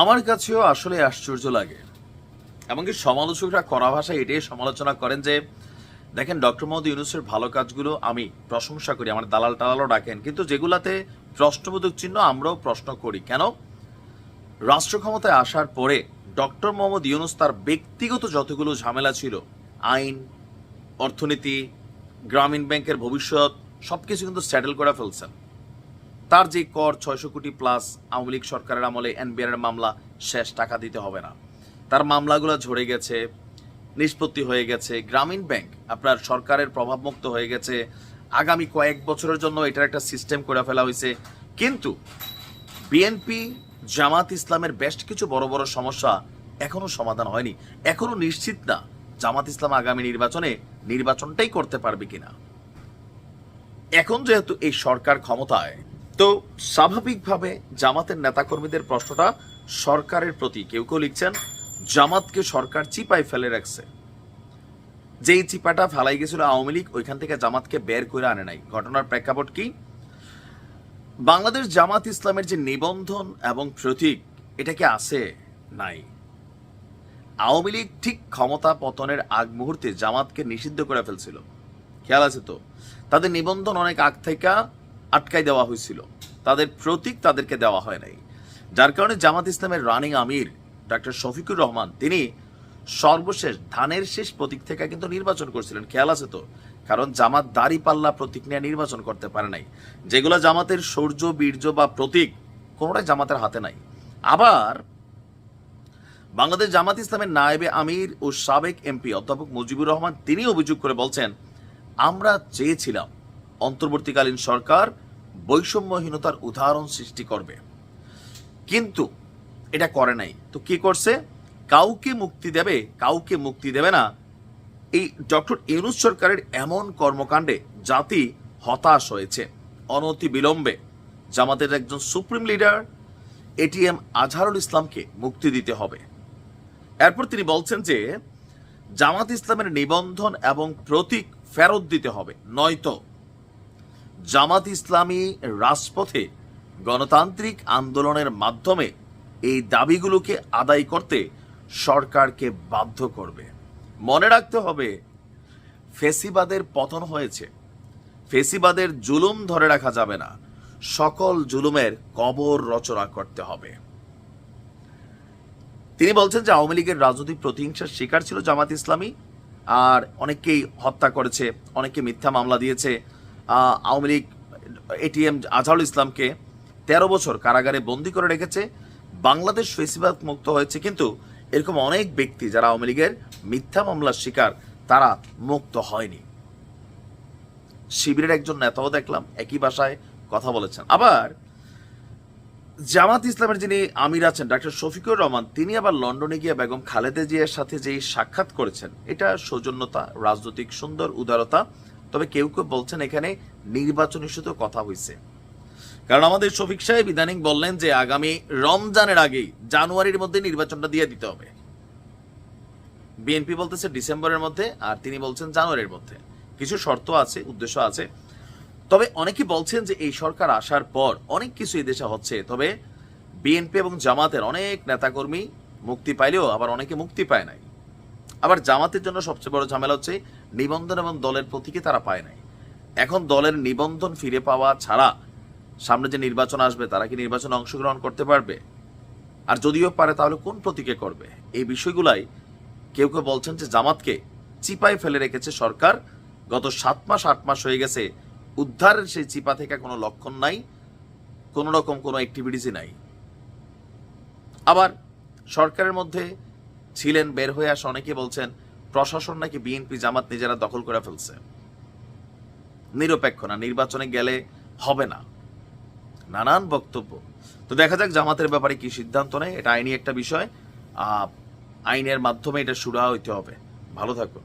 আমার কাছেও আসলে আশ্চর্য লাগে। এমনকি সমালোচকরা করা ভাষায় এটাই সমালোচনা করেন যে, দেখেন, ডক্টর মোহাম্মদ ইউনুসের ভালো কাজগুলো আমি প্রশংসা করি, আমার দালাল টালালও ডাকেন। কিন্তু যেগুলাতে প্রশ্নবোধক চিহ্ন আমরাও প্রশ্ন করি। কেন? রাষ্ট্র ক্ষমতায় আসার পরে ডক্টর মোহাম্মদ ইউনুস তার ব্যক্তিগত যতগুলো ঝামেলা ছিল, আইন, অর্থনীতি, গ্রামীণ ব্যাংকের ভবিষ্যৎ, সবকিছু কিন্তু সেটেল করে ফেলছেন। তার যে কর ছয়শো কোটি প্লাস আওয়ামী লীগ সরকারের আমলে এনবিআর মামলা শেষ, টাকা দিতে হবে না। তার মামলাগুলো ঝরে গেছে, নিষ্পত্তি হয়ে গেছে। গ্রামীণ ব্যাংক আপনার সরকারের প্রভাবমুক্ত হয়ে গেছে। আগামী কয়েক বছরের জন্য এটার একটা সিস্টেম করে ফেলা হয়েছে। কিন্তু বিএনপি জামাত ইসলামের বেশ কিছু বড় বড় সমস্যা এখনও সমাধান হয়নি। এখনও নিশ্চিত না জামাত ইসলাম আগামী নির্বাচনে নির্বাচনটাই করতে পারবে কিনা। এখন যেহেতু এই সরকার ক্ষমতায় তো স্বাভাবিকভাবে জামাতের নেতাকর্মীদের প্রশ্নটা সরকারের প্রতি। কেউ কেউ লিখছেন, জামাতকে সরকার চিপায় ফেলে রাখছে। যেই চিপাটা ফেলাই গেছিল আওয়ামী লীগ, ওইখান থেকে জামাতকে বের করে আনে নাই। ঘটনার প্রেক্ষাপট কি? বাংলাদেশ জামাত ইসলামের যে নিবন্ধন এবং প্রতীক, এটা কি আছে? নাই। আওয়ামী লীগ ঠিক ক্ষমতা পতনের আগ মুহূর্তে জামাতকে নিষিদ্ধ করে ফেলছিল। খেয়াল আছে তো? তাদের নিবন্ধন অনেক আগ থেকে আটকাই দেওয়া হয়েছিল। তাদের প্রতীক তাদেরকে দেওয়া হয় নাই। যার কারণে জামাত ইসলামের রানিং আমির, ডাক্তার শফিকুর রহমান, তিনি সর্বশেষ ধানের শেষ প্রতীক থেকে কিন্তু নির্বাচন করছিলেন। খেয়াল আছে তো? কারণ জামাত দাড়ি পাল্লা প্রতীক নিয়ে নির্বাচন করতে পারে নাই। যেগুলো জামাতের শৌর্য বীর্য বা প্রতীক, কোনোটাই জামাতের হাতে নাই। আবার বাংলাদেশ জামাত ইসলামের নায়েবে আমির ও সাবেক এমপি অধ্যাপক মুজিবুর রহমান, তিনি অভিযোগ করে বলছেন, আমরা চেয়েছিলাম অন্তর্বর্তীকালীন সরকার বৈষম্যহীনতার উদাহরণ সৃষ্টি করবে। কিন্তু এটা করে নাই। তো কি করছে? কাউকে মুক্তি দেবে, কাউকে মুক্তি দেবে না। এই ডক্টর ইউনুস সরকারের এমন কর্মকাণ্ডে জাতি হতাশ হয়েছে, অনতি বিলম্বে। জামাতের একজন সুপ্রিম লিডার এটিএম আজহারুল ইসলামকে মুক্তি দিতে হবে। এরপর তিনি বলছেন যে, জামাত ইসলামের নিবন্ধন এবং প্রতীক ফেরত দিতে হবে, নয়তো জামাত ইসলামী রাজপথে গণতান্ত্রিক আন্দোলনের মাধ্যমে এই দাবিগুলোকে আদায় করতে সরকারকে বাধ্য করবে। মনে রাখতে হবে, ফেসিবাদের পতন হয়েছে। ফেসিবাদের জুলুম ধরে রাখা যাবে না। সকল জুলুমের কবর রচনা করতে হবে। তিনি বলছেন যে আওয়ামী লীগের রাজনৈতিক প্রতিহিংসার শিকার ছিল জামাত ইসলামী, আর অনেককেই হত্যা করেছে অনেকে মিথ্যা মামলা দিয়েছে আওয়ামী লীগ এটিএম আজহারুল ইসলামকে তেরো বছর কারাগারে বন্দি করে রেখেছে। বাংলাদেশ ফেসিবাদ মুক্ত হয়েছে, কিন্তু এরকম অনেক ব্যক্তি যারা আওয়ামী লীগের মিথ্যা মামলার শিকার, তারা মুক্ত হয়নি। শিবিরের একজন নেতাও দেখলাম, একই ভাষায় কথা বলেছেন। আবার জামাত ইসলামের যিনি আমির আছেন, ডাক্তার শফিকুর রহমান, তিনি আবার লন্ডনে গিয়ে বেগম খালেদা জিয়ার সাথে যেই সাক্ষাৎ করেছেন, এটা সৌজন্যতা, রাজনৈতিক সুন্দর উদারতা তবে কেউ কেউ বলছেন এখানে নির্বাচন ইস্যুতেও কথা হয়েছে। কারণ আমাদের শফিক সাহেব ইদানিং বললেন যে আগামী রমজানের আগেই জানুয়ারির মধ্যে নির্বাচনটা দিয়ে দিতে হবে। বিএনপি বলতেছে ডিসেম্বরের মধ্যে আর তিনি বলছেন জানুয়ারির মধ্যে। কিছু শর্ত আছে, উদ্দেশ্য আছে। তবে অনেকে বলছেন যে এই সরকার আসার পর অনেক কিছু এই দেশে হচ্ছে। তবে বিএনপি এবং জামাতের অনেক নেতাকর্মী মুক্তি পাইলেও আবার অনেকে মুক্তি পায় নাই। আবার জামাতের জন্য সবচেয়ে বড় ঝামেলা হচ্ছে নিবন্ধন এবং দলের প্রতীকে তারা পায় নাই। এখন দলের নিবন্ধন ফিরে পাওয়া ছাড়া সামনে যে নির্বাচন আসবে, তারা কি নির্বাচনে অংশগ্রহণ করতে পারবে? আর যদিও পারে, তাহলে কোন প্রতীকে করবে? এই বিষয়গুলাই কেউ কেউ বলছেন যে জামাতকে চিপায় ফেলে রেখেছে সরকার। গত সাত মাস, আট মাস হয়ে গেছে, উদ্ধারের সেই চিপা থেকে কোনো লক্ষণ নাই, কোনো রকম কোনো অ্যাক্টিভিটিসই নাই। আবার সরকারের মধ্যে ছিলেন, বের হয়ে আসা অনেকে বলছেন, প্রশাসন নাকি বিএনপি জামাত নিজেরা দখল করে ফেলছে। নিরপেক্ষ না, নির্বাচনে গেলে হবে না। নানান বক্তব্য। তো দেখা যাক জামাতের ব্যাপারে কি সিদ্ধান্ত নেয়, এটা আইনি একটা বিষয়। আইনের মাধ্যমে এটা সুরা হইতে হবে। ভালো থাকুন।